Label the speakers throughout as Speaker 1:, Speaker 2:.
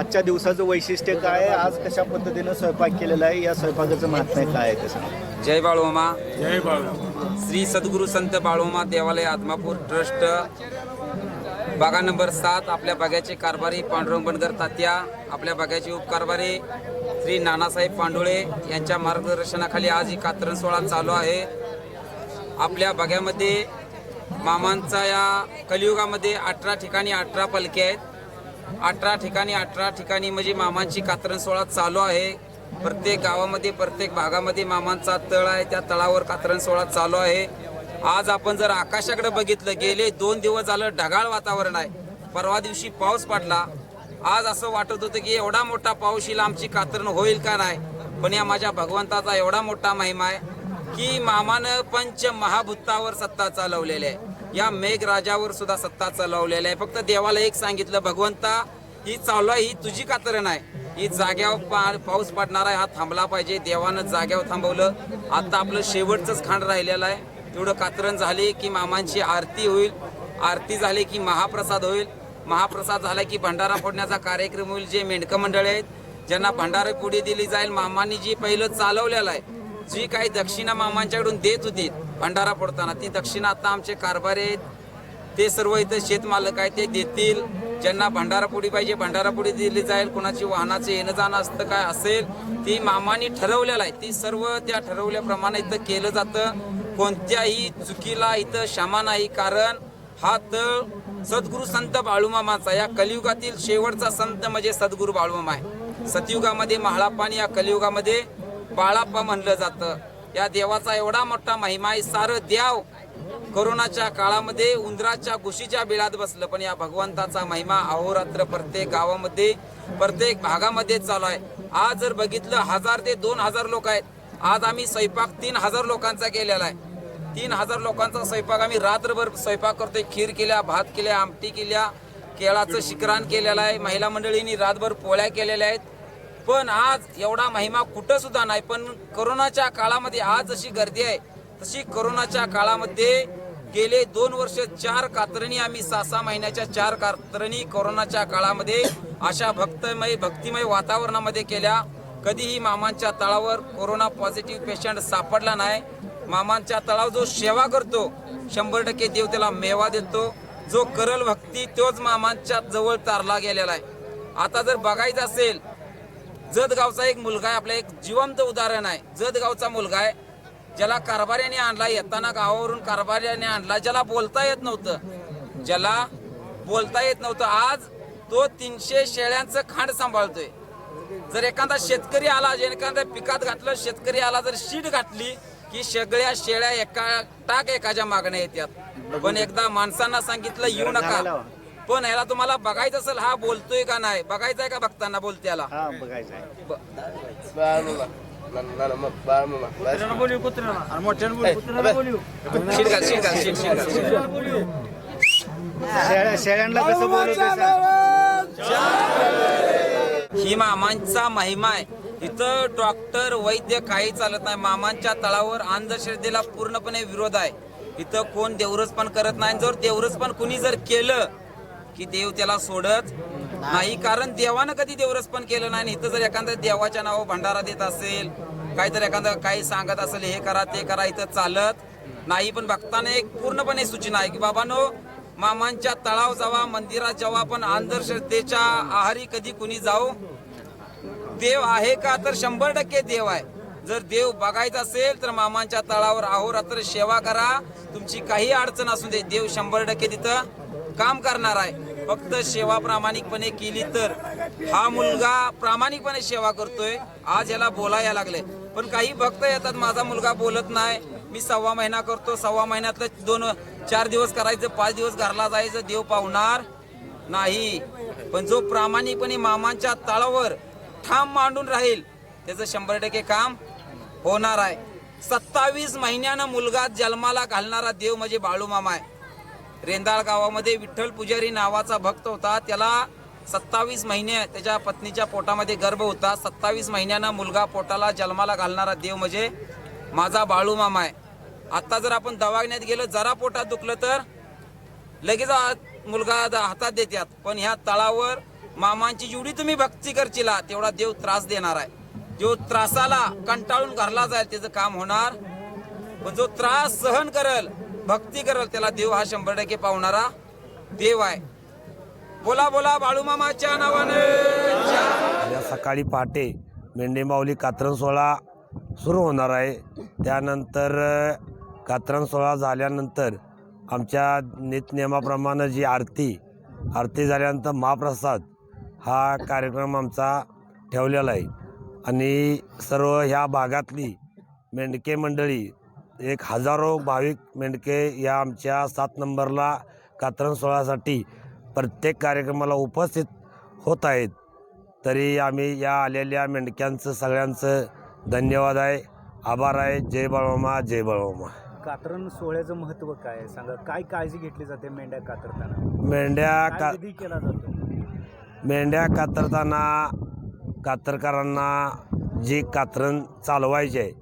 Speaker 1: आजच्या दिवसाचं वैशिष्ट्य काय आहे? आज कशा पद्धतीनं स्वयंपाक केलेला आहे? या स्वयंपाकाचं महात्म्य काय आहे कसं
Speaker 2: जय बाळोमा
Speaker 3: जय बाळू
Speaker 2: श्री सद्गुरू संत बाळोमा देवालय आत्मापूर ट्रस्ट. बागा नंबर सात आपल्या बाग्याचे कारभारी पांडुरंग बनगर तात्या आपल्या बाग्याचे उपकारभारी श्री नानासाहेब पांडुळे यांच्या मार्गदर्शनाखाली आज ही कात्रण सोहळा चालू आहे. आपल्या बाग्यामध्ये मामांचा या कलियुगामध्ये अठरा ठिकाणी अठरा पलके आहेत. अठरा ठिकाणी अठरा ठिकाणी म्हणजे मामांची कातरण सोहळा चालू आहे. प्रत्येक गावामध्ये प्रत्येक भागामध्ये मामांचा तळ आहे. त्या तळावर कातरण सोहळा चालू आहे. आज आपण जर आकाशाकडे बघितलं गेले दोन दिवस झालं ढगाळ वातावरण आहे. परवा दिवशी पाऊस पडला. आज असं वाटत होतं की एवढा मोठा पाऊस येईल आमची कातरण होईल का नाही? पण या माझ्या भगवंताचा एवढा मोठा महिमा आहे की मामानं पंच महाभूतावर सत्ता चालवलेली आहे. या मेघराजावर सुद्धा सत्ता चालवलेली आहे. फक्त देवाला एक सांगितलं भगवंता ही चालू आहे ही तुझी कातरण आहे ही जाग्यावर पा- पाऊस पडणार आहे हा थांबला पाहिजे. देवानं जाग्यावर थांबवलं. आता आपलं शेवटचंच खांड राहिलेलं आहे. तेवढं कातरण झाली की मामांची आरती होईल. आरती झाली की महाप्रसाद होईल. महाप्रसाद झाला की भंडारा फोडण्याचा कार्यक्रम होईल. जे मेंढकं मंडळी आहेत ज्यांना भंडारा पुढे दिली जाईल मामांनी जी पहिलं चालवलेलं आहे जी काही दक्षिणा मामांच्याकडून देत होती भंडारा पडताना ती दक्षिणा आता आमचे कारभारी आहेत. ते सर्व इथं शेतमालक आहे ते देतील. ज्यांना भंडारापुडी पाहिजे भंडारापुडी दिली जाईल. कोणाची वाहनाचे येणं जाणं असतं काय असेल ती मामानी ठरवलेलं आहे. ती सर्व त्या ठरवल्याप्रमाणे इथं केलं जातं. कोणत्याही चुकीला इथं क्षमा नाही कारण हा तळ सद्गुरू संत बाळूमामाचा या कलियुगातील शेवटचा संत म्हणजे सद्गुरू बाळूमामा आहे. सतयुगामध्ये महाळापान या कलियुगामध्ये बाळाप्पा म्हणलं जातं. या देवाचा एवढा मोठा महिमा आहे सारं द्याव कोरोनाच्या काळामध्ये उंदराच्या घुशीच्या बिळात बसलं. पण या भगवंताचा महिमा अहोरात्र प्रत्येक गावामध्ये प्रत्येक भागामध्ये चालू आहे. आज जर बघितलं हजार ते दोन हजार लोक आहेत. आज आम्ही स्वयंपाक तीन हजार लोकांचा केलेला आहे. तीन हजार लोकांचा स्वयंपाक आम्ही रात्रभर स्वयंपाक करतोय. खीर केल्या भात केल्या आमटी केल्या केळाचं शिकरान केलेलं आहे. महिला मंडळींनी रातभर पोळ्या केलेल्या आहेत. पण आज एवढा महिमा कुठं सुद्धा नाही पण कोरोनाच्या काळामध्ये आज जशी गर्दी आहे तशी करोनाच्या काळामध्ये गेले दोन वर्ष चार कातरणी आम्ही सहा सहा महिन्याच्या चार कातरणी कोरोनाच्या काळामध्ये अशा भक्तमय भक्तिमय वातावरणामध्ये केल्या. कधीही मामांच्या तळावर कोरोना पॉझिटिव्ह पेशंट सापडला नाही. मामांच्या तळावर जो सेवा करतो शंभर टक्के देव त्याला मेवा देतो. जो करल भक्ती तोच मामांच्या जवळ तारला गेलेला आहे. आता जर बघायचं असेल जतगावचा एक मुलगा आहे आपलं एक जिवंत उदाहरण आहे. जतगावचा मुलगा आहे ज्याला कारभाऱ्याने आणला येताना गावावरून कारभाऱ्याने आणला ज्याला बोलता येत नव्हतं. ज्याला बोलता येत नव्हतं. आज तो तीनशे शेळ्यांचं खांड सांभाळतोय. जर एखादा शेतकरी आला जे एखाद्या पिकात घातलं शेतकरी आला जर शीट घातली की सगळ्या शेळ्या एका टाक एकाच्या मागण्या येतात पण एकदा माणसांना सांगितलं येऊ नका. पण ह्याला तुम्हाला बघायचं असेल हा बोलतोय का नाही? बघायचंय का बघताना बोलत्याला
Speaker 1: हा बघायचं आहे
Speaker 2: शीट घाल शीट घाल शीट शीट घाल
Speaker 1: शेळ्या शेळ्यांना कसं बोलवतोय
Speaker 2: ही मामांचा महिमा आहे. इथं डॉक्टर वैद्य काही चालत नाही. मामांच्या तळावर अंधश्रद्धेला पूर्णपणे विरोध आहे. इथं कोण देवरस पण करत नाही. जर देवरस पण कुणी जर केलं की देव त्याला सोडत नाही. कारण देवानं कधी देवरस पण केलं नाही. आणि इथं जर एखाद्या देवाच्या नावावर भंडारा देत असेल काहीतरी एखादं काही सांगत असेल हे करा ते करा इथं चालत नाही. पण भक्ताने एक पूर्णपणे सूचना आहे की बाबानो मामांच्या तळाव जावा मंदिरात जेव्हा पण अंधश्रद्धेच्या आहारी कधी कुणी जाऊ? देव आहे का? तर शंभर टक्के देव आहे. जर देव बघायचा असेल तर मामांच्या तळावर अहोरात्र सेवा करा. तुमची काही अडचण असू दे. देव शंभर टक्के तिथं काम करणार आहे. फक्त सेवा प्रामाणिकपणे केली तर. हा मुलगा प्रामाणिकपणे सेवा करतोय. आज याला बोलायला लागले. पण काही भक्त येतात माझा मुलगा बोलत नाही. मी सव्वा महिना करतो. सव्वा महिन्यातलं दोन चार दिवस करायचं पाच दिवस घरला जायचं देव पावणार नाही. पण जो प्रामाणिकपणे मामांच्या तळावर ठाम मांडून राहील त्याचं शंभर टक्के काम होणार आहे. सत्तावीस महिन्यानं मुलगा जन्माला घालणारा देव म्हणजे बाळू मामा आहे. रेंदाळ गावामध्ये विठ्ठल पुजारी नावाचा भक्त होता. त्याला सत्तावीस महिने त्याच्या पत्नीच्या पोटामध्ये गर्भ होता. सत्तावीस महिन्यानं मुलगा पोटाला जन्माला घालणारा देव म्हणजे माझा बाळूमामा आहे. आत्ता जर आपण दवाखान्यात गेलो जरा पोटात दुखलं तर लगेच मुलगा हातात देतात पण ह्या तळावर मामांची जेवढी तुम्ही भक्ती करचिला तेवढा देव त्रास देणार आहे. जो त्रासाला कंटाळून घरला जाईल त्याचं काम होणार. पण जो त्रास सहन करल भक्ती करल त्याला देव हा शंभर टक्के पावणारा देव आहे. बोला बोला बाळूमामाच्या नावाने.
Speaker 3: सकाळी पहाटे मेंढेमाऊली कात्रण सोहळा सुरू होणार आहे. त्यानंतर कात्रण सोहळा झाल्यानंतर आमच्या नितनियमाप्रमाणे जी आरती आरती झाल्यानंतर महाप्रसाद हा कार्यक्रम आमचा ठेवलेला आहे. आणि सर्व ह्या भागातली मेंढके मंडळी एक हजारो भाविक मेंढके या आमच्या सात नंबरला कात्रण सोहळ्यासाठी प्रत्येक कार्यक्रमाला उपस्थित होत आहेत. तरी आम्ही या आलेल्या मेंढक्यांचं सगळ्यांचं धन्यवाद आहे. आभार आहे. जय बाळमामा जय बाळमामा.
Speaker 1: कातरण सोहळ्याचं महत्त्व काय आहे? सांगा काय काळजी घेतली जाते मेंढ्या कातरताना?
Speaker 3: मेंढ्या
Speaker 1: काय
Speaker 3: का
Speaker 1: विधी केला जातो?
Speaker 3: मेंढ्या कातरताना कातरकारांना जी कातरण चालवायची आहे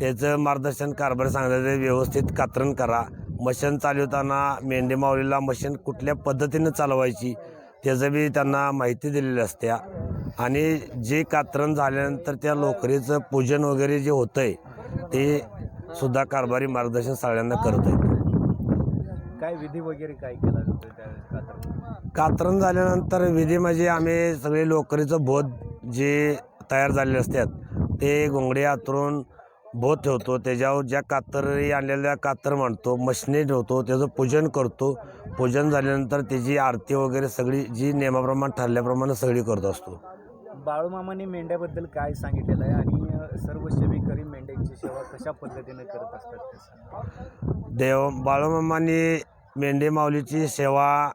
Speaker 3: त्याचं मार्गदर्शन कारभार सांगतात ते व्यवस्थित कातरण करा. मशीन चालवताना मेंढी माऊलीला मशीन कुठल्या पद्धतीनं चालवायची त्याचं बी त्यांना माहिती दिलेली असत्या आणि जे कातरण झाल्यानंतर त्या लोकरीचं पूजन वगैरे जे होतं आहे ते सुद्धा कारभारी मार्गदर्शन सगळ्यांना करत आहेत.
Speaker 1: काय विधी वगैरे काय केला जातो त्यावेळेस कातरण
Speaker 3: कातरण झाल्यानंतर विधी म्हणजे आम्ही सगळे लोकरीचं बोध जे तयार झालेले असतात ते घोंगडे आतरून बोध ठेवतो त्याच्यावर ज्या कातरी आणलेल्या कातर मांडतो मशनी ठेवतो त्याचं पूजन करतो. पूजन झाल्यानंतर त्याची आरती वगैरे सगळी जी नियमाप्रमाणे ठरल्याप्रमाणे सगळी करत असतो.
Speaker 1: बाळूमामाने मेंढ्याबद्दल काय सांगितलेलं आहे? आणि सर्व सेवेकरी मेंढ्यांची सेवा कशा पद्धतीने करत असतात.
Speaker 3: देव बाळूमामांनी मेंढे माऊलीची सेवा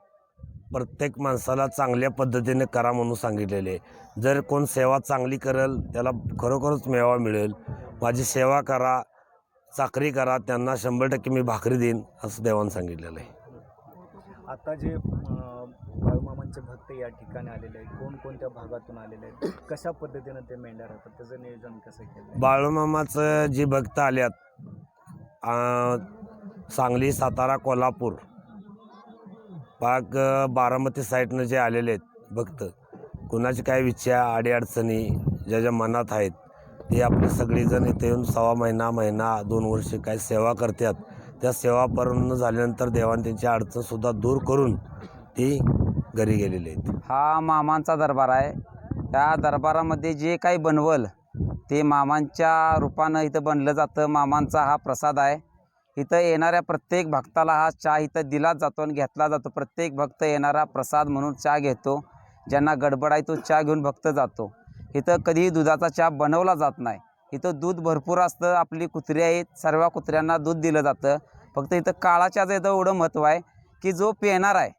Speaker 3: प्रत्येक माणसाला चांगल्या पद्धतीने करा म्हणून सांगितलेले आहे. जर कोण सेवा चांगली करेल त्याला खरोखरच मेवा मिळेल. माझी सेवा करा चाकरी करा त्यांना शंभर टक्के मी भाकरी देईन असं देवानं सांगितलेलं आहे.
Speaker 1: आता जे बाळूमामांचे भक्त या ठिकाणी आलेले आहेत कोणकोणत्या भागातून आलेले आहेत कशा पद्धतीनं ते मेंढ्या राहतात त्याचं नियोजन कसं केलं
Speaker 3: बाळूमामाचं जी भक्त आल्यात सांगली सातारा कोल्हापूर पाक बारामती साईडनं जे आलेले आहेत भक्त कुणाची काय इच्छा अडीअडचणी ज्या ज्या मनात आहेत ते आपले सगळेजण इथे येऊन सव्वा महिना महिना दोन वर्ष काय सेवा करतात. त्या सेवा पूर्ण झाल्यानंतर देवाने त्यांची अडचणसुद्धा दूर करून ती घरी गेलेली आहेत.
Speaker 2: हा मामांचा दरबार आहे. त्या दरबारामध्ये जे काही बनवल ते मामांच्या रूपानं इथं बनलं जातं. मामांचा हा प्रसाद आहे. इथं येणाऱ्या प्रत्येक भक्ताला हा चहा इथं दिलाच जातो आणि घेतला जातो. प्रत्येक भक्त येणारा प्रसाद म्हणून चहा घेतो. ज्यांना गडबड आहे तो चहा घेऊन भक्त जातो. इथं कधीही दुधाचा चहा बनवला जात नाही. इथं दूध भरपूर असतं. आपली कुत्री आहेत सर्व कुत्र्यांना दूध दिलं जातं. फक्त इथं काळा चहाचं इथं एवढं महत्त्व आहे की जो पिणार आहे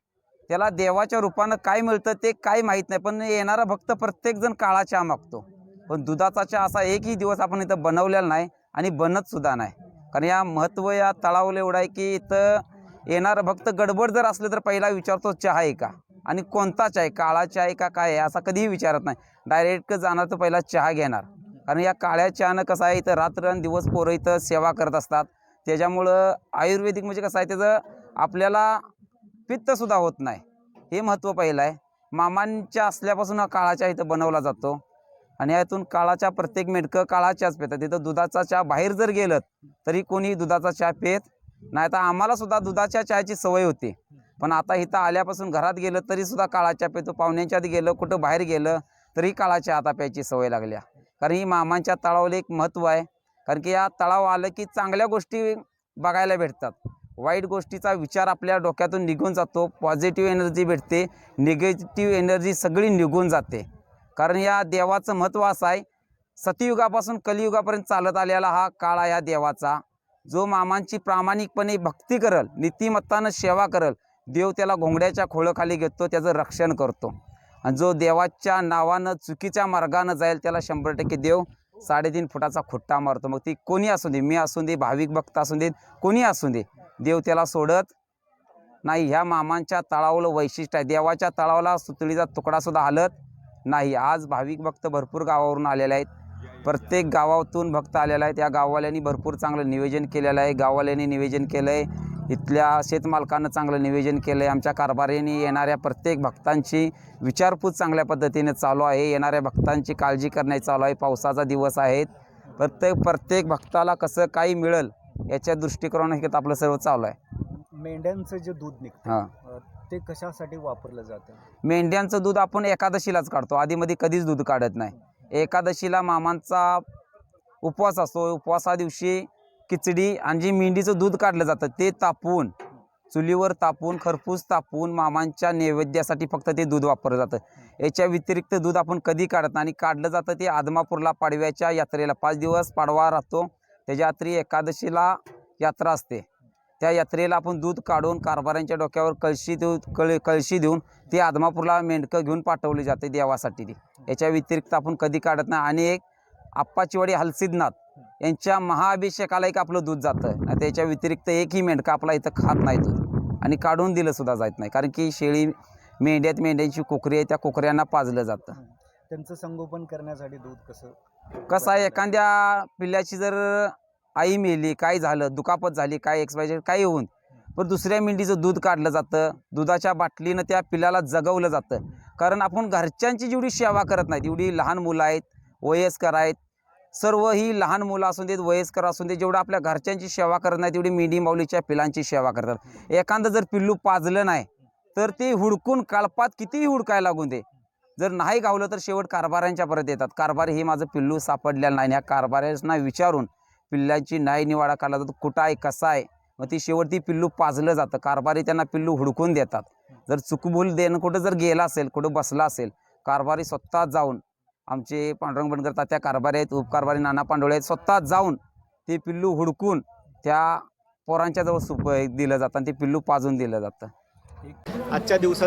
Speaker 2: त्याला देवाच्या रूपानं काय मिळतं ते काय माहीत नाही. पण येणारा भक्त प्रत्येकजण काळा चहा मागतो. पण दुधाचा चहा असा एकही दिवस आपण इथं बनवलेला नाही आणि बनतसुद्धा नाही. कारण या महत्त्व या तळावलं एवढं आहे की इथं येणारं भक्त गडबड जर असलं तर पहिला विचारतो चहा आहे का? आणि कोणता चहा आहे? काळा चहा आहे का काय आहे? असा कधीही विचारत नाही. डायरेक्ट जाणार तर पहिला चहा घेणार. कारण या काळ्या चहानं कसं आहे इथं रात्र आणि दिवस पोरं इथं सेवा करत असतात. त्याच्यामुळं आयुर्वेदिक म्हणजे कसं आहे त्याचं आपल्याला पित्तसुद्धा होत नाही. हे महत्त्व पहिलं आहे. मामांच्या असल्यापासून हा काळा चहा इथं बनवला जातो. आणि यातून काळाच्या प्रत्येक मेटकं काळा चहाच पितात. तिथं दुधाचा चहा बाहेर जर गेलं तरी कोणी दुधाचा चहा पित नाही. तर आम्हाला सुद्धा दुधाच्या चहाची सवय होती. पण आता इथं आल्यापासून घरात गेलं तरी सुद्धा काळा चहा पितो. पाहुण्यांच्या आधी गेलं कुठं बाहेर गेलं तरी काळा चहा आता प्यायची सवय लागल्या. कारण ही मामांच्या तळावलं एक महत्त्व आहे. कारण की या तळाव आलं की चांगल्या गोष्टी बघायला भेटतात. वाईट गोष्टीचा विचार आपल्या डोक्यातून निघून जातो. पॉझिटिव्ह एनर्जी भेटते. निगेटिव्ह एनर्जी सगळी निघून जाते. कारण या देवाचं महत्त्व असं आहे सतयुगापासून कलियुगापर्यंत चालत आलेला हा काळ आहे या देवाचा. जो मामांची प्रामाणिकपणे भक्ती करल नीतिमत्तानं सेवा करल देव त्याला घोंगड्याच्या खोळखाली घेतो त्याचं रक्षण करतो. आणि जो देवाच्या नावानं चुकीच्या मार्गानं जाईल त्याला शंभर टक्के देव साडेतीन फुटाचा खुट्टा मारतो. मग ती कोणी असू दे मी असू दे भाविक भक्त असू दे कोणी असू दे देव त्याला सोडत नाही. ह्या मामांच्या तळावलं वैशिष्ट्य आहे. देवाच्या तळावला सुतळीचा तुकडासुद्धा हलत नाही आज भाविक भक्त भरपूर गावावरून आलेले आहेत. प्रत्येक गावातून भक्त आलेला आहे त्या गाववाल्यांनी भरपूर चांगलं नियोजन केलेलं आहे. गाववाल्यांनी नियोजन केलं आहे इथल्या शेतमालकानं चांगलं नियोजन केलं आहे आमच्या कारभारीने येणाऱ्या प्रत्येक भक्तांची विचारपूस चांगल्या पद्धतीने चालू आहे. येणाऱ्या भक्तांची काळजी करण्याची चालू आहे. पावसाचा दिवस आहेत प्रत्येक प्रत्येक भक्ताला कसं काही मिळेल याच्या दृष्टिकोनात आपलं सर्व चालू आहे.
Speaker 1: मेंढ्यांचं जे दूध निघतं
Speaker 2: हां.
Speaker 1: ते कशासाठी वापरलं जातं?
Speaker 2: मेंढ्यांचं दूध आपण एकादशीलाच काढतो. आधीमध्ये कधीच दूध काढत नाही. एकादशीला मामांचा उपवास असतो. उपवासा दिवशी खिचडी आणि जे मेंढीचं दूध काढलं जातं ते तापवून चुलीवर तापवून खरपूस तापवून मामांच्या नैवेद्यासाठी फक्त ते दूध वापरलं जातं. याच्या व्यतिरिक्त दूध आपण कधी काढत नाही आणि काढलं जातं ते आदमापूरला पाडव्याच्या यात्रेला. पाच दिवस पाडवा राहतो. त्याच्या रात्री एकादशीला यात्रा असते. त्या यात्रेला आपण दूध काढून कारभाऱ्यांच्या डोक्यावर कळशी देऊ कळ कळशी देऊन ते आदमापूरला मेंढकं घेऊन पाठवली जाते देवासाठी ती. याच्या व्यतिरिक्त आपण कधी काढत नाही. आणि एक आप्पाचीवाडी हलसिद्धनाथ यांच्या महाअभिषेकाला एक आपलं दूध जातं. आणि त्याच्या व्यतिरिक्त एकही मेंढका आपला इथं खात नाही दूध आणि काढून दिलं सुद्धा जात नाही. कारण की शेळी मेंढ्यात मेंढ्यांची कोकरी आहे त्या कोकऱ्यांना पाजलं जातं.
Speaker 1: त्यांचं संगोपन करण्यासाठी दूध कसं
Speaker 2: कसं आहे एखाद्या पिल्ल्याची जर आई मेली काय झालं दुखापत झाली काय एक्सपायझेड काही होऊन? पण दुसऱ्या मेंढीचं दूध काढलं जातं दुधाच्या बाटलीनं त्या पिल्लाला जगवलं जातं. कारण आपण घरच्यांची जेवढी सेवा करत नाहीत एवढी लहान मुलं आहेत वयस्कर आहेत सर्व ही लहान मुलं असून देत वयस्कर असून देत जेवढं आपल्या घरच्यांची सेवा करत नाही तेवढी मेंढी माऊलीच्या पिलांची सेवा करतात. एखादं जर पिल्लू पाजलं नाही तर ते हुडकून काळपात कितीही हुडकायला लागून दे. जर नाही गावलं तर शेवट कारभाऱ्यांच्या परत येतात. कारभारी हे माझं पिल्लू सापडलेलं नाही. ह्या कारभाऱ्यांना विचारून पिल्लांची नाही निवाडा काढला जातो कुठं आहे कसा आहे? मग ती शेवट ती पिल्लू पाजलं जातं. कारभारी त्यांना पिल्लू हुडकून देतात. जर चुकभूल देणं कुठं जर गेला असेल कुठं बसला असेल कारभारी स्वतः जाऊन आमचे पांडुरंग बनकर तात्या कारभारी आहेत उपकारभारी नाना पांडोळे आहेत स्वतः जाऊन ते पिल्लू हुडकून त्या पोरांच्या जवळ सुप दिलं जातं आणि ते पिल्लू पाजून दिलं जातं.
Speaker 1: आजच्या दिवसात